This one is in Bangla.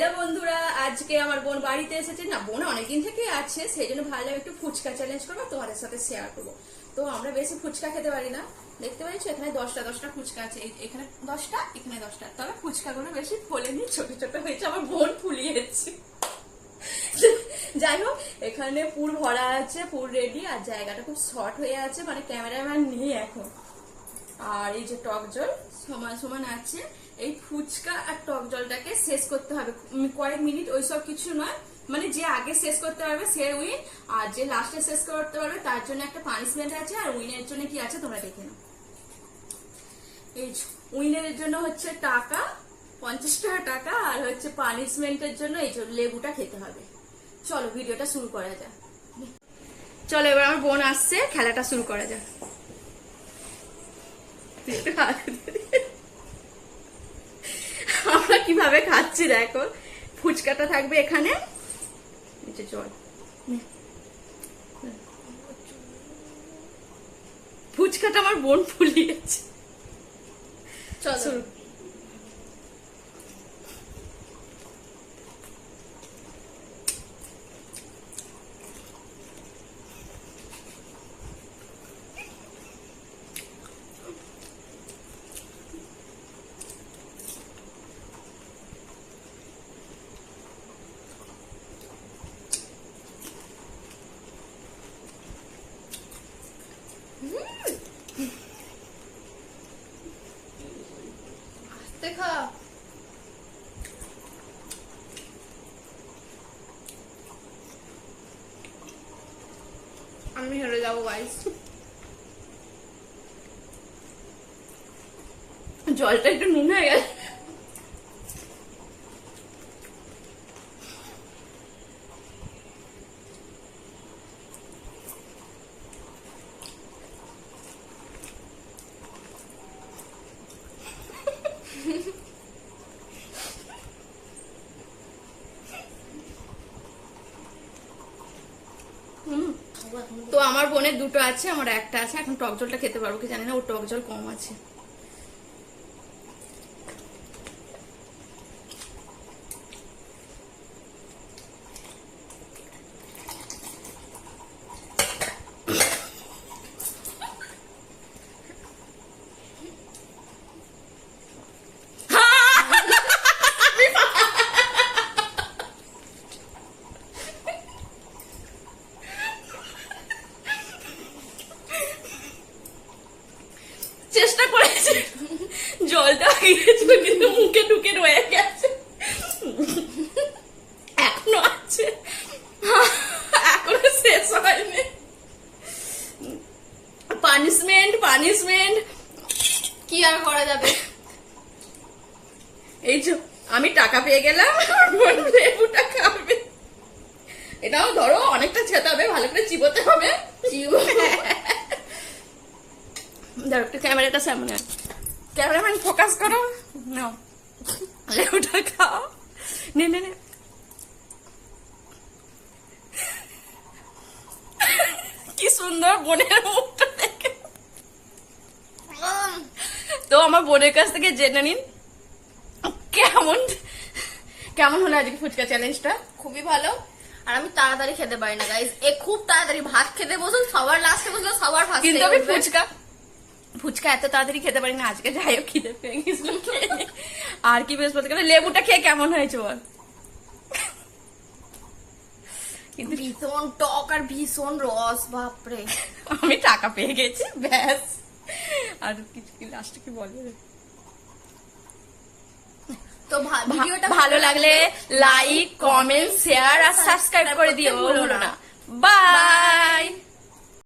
হ্যালো বন্ধুরা, আজকে আমার বোন বাড়িতে এসেছে। না, বোন অনেকদিন থেকে আছে সেই জন্য ভাবলাম একটু ফুচকা চ্যালেঞ্জ করব, তোমাদের সাথে শেয়ার করব। তো আমরা বেশি ফুচকা খেতে পারি না। দেখতে পাচ্ছ, এখানে দশটা দশটা ফুচকা আছে। এখানে দশটা এখানে দশটা। তবে ফুচকাগুলো বেশি ফোলেনি, ছোট ছোট হয়েছে, আমার বোন ফুলিয়েছে। যাই হোক, এখানে পুর ভরা আছে, পুর রেডি আর জায়গাটা খুব শর্ট হয়ে আছে মানে ক্যামেরাম্যান নেই এখন। আর এই যে টক জল, সমান সমান আছে। এই ফুচকা আর টক জলটাকে শেষ করতে হবে। কয়েক মিনিট ওইসব কিছু নয়। মানে যে আগে শেষ করতে পারবে, সে উইন। আর যে লাস্টে শেষ করতে পারবে, তার জন্য একটা পানিশমেন্ট আছে। আর উইনের জন্য কি আছে, তোমরা দেখে নাও। এই উইনের জন্য হচ্ছে টাকা, পঞ্চাশ টাকা টাকা। আর হচ্ছে পানিশমেন্টের জন্য এই লেবুটা খেতে হবে। চলো, ভিডিওটা শুরু করা যাক। চলো, এবার আমার বোন আসছে। খেলাটা শুরু করা যাক। কীভাবে খাচ্ছি দেখো। ফুচকাটা থাকবে এখানে। জল। ফুচকাটা আমার বোন ফুলিয়েছে। চলো। দেখা আমি হেরে যাব গাইস জলটা একটু নুন হয়ে গেছে। তো আমার বোনের দুটো আছে, আমার একটা আছে, এখন টক জলটা খেতে পারব কি জানি না, ওর টক জল কম আছে। কিন্তু মুখে ঢুকে রয়ে গেছে। এখনও আছে। এখনও শেষ হয়নি। পানিশমেন্ট পানিশমেন্ট কি আর করা যাবে? এই যে, আমি টাকা পেয়ে গেলাম লেবুটা খাবে এটাও ধরো, অনেকটা খেতে হবে ভালো করে চিবোতে হবে। ধরো, একটু ক্যামেরাটা সামনে ক্যামেরাম্যান ফোকাস করো। নাও। লেবুটা খাও। নে নে নে। কি সুন্দর বোনের মুখটা দেখে। তো আমার বোনের কাছ থেকে জেনে নিন কেমন কেমন হলো আজকে ফুচকা চ্যালেঞ্জটা খুবই ভালো। আর আমি তাড়াতাড়ি খেতে পারি না গাইস এ খুব তাড়াতাড়ি ভাত খেতে বসুন সবার লাস্টে বসল সবার ফার্স্টে কিন্তু আমি ফুচকা ফুচকা এত তাড়াতাড়ি খেতে পারি না আজকে যাই হোক খিদে পেয়ে গেছিল খেয়ে নে। আর কি বেশ বলতে গেলে লেবুটা খেয়ে কেমন হয়েছে বল? কিন্তু ভীষণ টক আর ভীষণ রস বাপরে। আমি টাকা পেয়ে গেছি ব্যাস। আর কিছু কি লাস্টে কি বলবে তো ভিডিওটা ভালো লাগলে লাইক কমেন্ট শেয়ার আর সাবস্ক্রাইব করে দিও ভুলো না। বাই